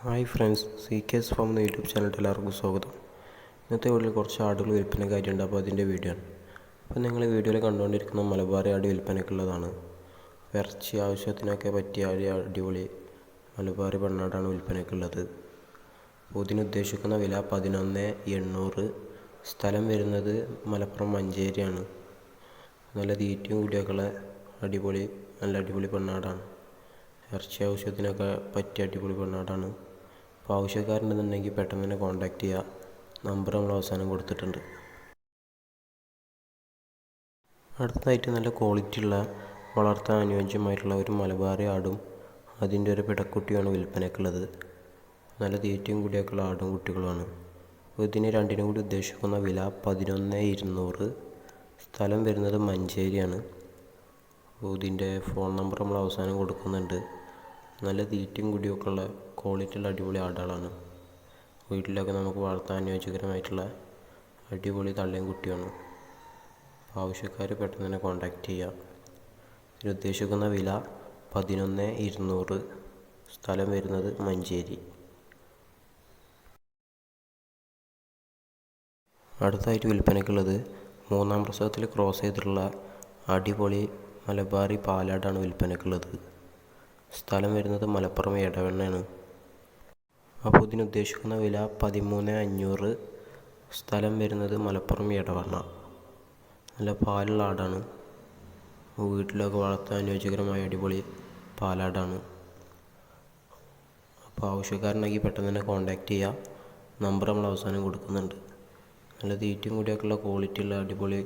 Hi friends C K S form എന്ന YouTube ചാനലിൽ എല്ലാവർക്കും സ്വാഗതം. ഇന്നത്തെ വീട്ടിൽ കുറച്ച് ആടുകൾ കാര്യമുണ്ട് അപ്പോൾ അതിന്റെ വീഡിയോ ആണ്. അപ്പോൾ നിങ്ങൾ വീഡിയോയിൽ കണ്ടുകൊണ്ടിരിക്കുന്ന മലബാറി ആട് വിൽപ്പനയ്ക്കുള്ളതാണ് ഇറച്ചി ആവശ്യത്തിനൊക്കെ പറ്റിയ ഒരു അടിപൊളി മലബാറി പെണ്ണാടാണ് വിൽപ്പനയ്ക്കുള്ളത് അപ്പോൾ ഇതിനുദ്ദേശിക്കുന്ന വില പതിനൊന്ന് എണ്ണൂറ്. സ്ഥലം വരുന്നത് മലപ്പുറം മഞ്ചേരിയാണ്. നല്ല തീറ്റയും കൂടിയൊക്കെയുള്ള അടിപൊളി നല്ല അടിപൊളി പെണ്ണാടാണ്. ഇറച്ചി ആവശ്യത്തിനൊക്കെ പറ്റിയ അടിപൊളി പെണ്ണാടാണ് അപ്പോൾ ആവശ്യക്കാരുണ്ടെന്നുണ്ടെങ്കിൽ പെട്ടെന്ന് തന്നെ കോൺടാക്ട് ചെയ്യുക നമ്പർ നമ്മൾ അവസാനം കൊടുത്തിട്ടുണ്ട്. അടുത്തതായിട്ട് നല്ല ക്വാളിറ്റി ഉള്ള വളർത്താൻ അനുയോജ്യമായിട്ടുള്ള ഒരു മലബാറി ആടും അതിന്റെ ഒരു പിടക്കുട്ടിയാണ് വിൽപ്പനയ്ക്കുള്ളത് നല്ല തീറ്റയും കൂടിയൊക്കെയുള്ള ആടും കുട്ടികളുമാണ്. ഇതിന് രണ്ടിനും കൂടി ഉദ്ദേശിക്കുന്ന വില പതിനൊന്ന് ഇരുന്നൂറ്. സ്ഥലം വരുന്നത് മഞ്ചേരിയാണ്. അപ്പോൾ ഇതിന്റെ ഫോൺ നമ്പർ നമ്മൾ അവസാനം കൊടുക്കുന്നുണ്ട്. നല്ല തീറ്റയും കുടിയൊക്കെ ഉള്ള ക്വാളിറ്റിയുള്ള അടിപൊളി ആടുകളാണ് വീട്ടിലൊക്കെ നമുക്ക് വളർത്താൻ അനുയോജ്യകരമായിട്ടുള്ള അടിപൊളി തള്ളയും കുട്ടിയാണ്. അപ്പോൾ ആവശ്യക്കാർ പെട്ടെന്ന് തന്നെ കോൺടാക്റ്റ് ചെയ്യുക ഇതിന് ഉദ്ദേശിക്കുന്ന വില പതിനൊന്ന് ഇരുന്നൂറ്. സ്ഥലം വരുന്നത് മഞ്ചേരി. അടുത്തായിട്ട് വിൽപ്പനയ്ക്കുള്ളത് മൂന്നാം പ്രസവത്തിൽ ക്രോസ് ചെയ്തിട്ടുള്ള അടിപൊളി മലബാറി പാലാടാണ് വിൽപ്പനക്കുള്ളത് സ്ഥലം വരുന്നത് മലപ്പുറം എടവണ്ണയാണ്. അപ്പോൾ ഇതിന് ഉദ്ദേശിക്കുന്ന വില പതിമൂന്ന് അഞ്ഞൂറ്. സ്ഥലം വരുന്നത് മലപ്പുറം എടവണ്ണ. നല്ല പാലുള്ള ആടാണ്. വീട്ടിലൊക്കെ വളർത്താൻ അനുയോജ്യകരമായ അടിപൊളി പാലാടാണ് അപ്പോൾ ആവശ്യക്കാരനാക്കി പെട്ടെന്ന് തന്നെ കോൺടാക്റ്റ് ചെയ്യുക നമ്പർ നമ്മൾ അവസാനം കൊടുക്കുന്നുണ്ട്. നല്ല തീറ്റയും കൂടിയൊക്കെയുള്ള ക്വാളിറ്റി ഉള്ള അടിപൊളി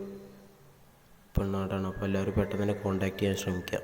പെണ്ണാടാണ് അപ്പോൾ എല്ലാവരും പെട്ടെന്ന് തന്നെ കോൺടാക്റ്റ് ചെയ്യാൻ ശ്രമിക്കുക.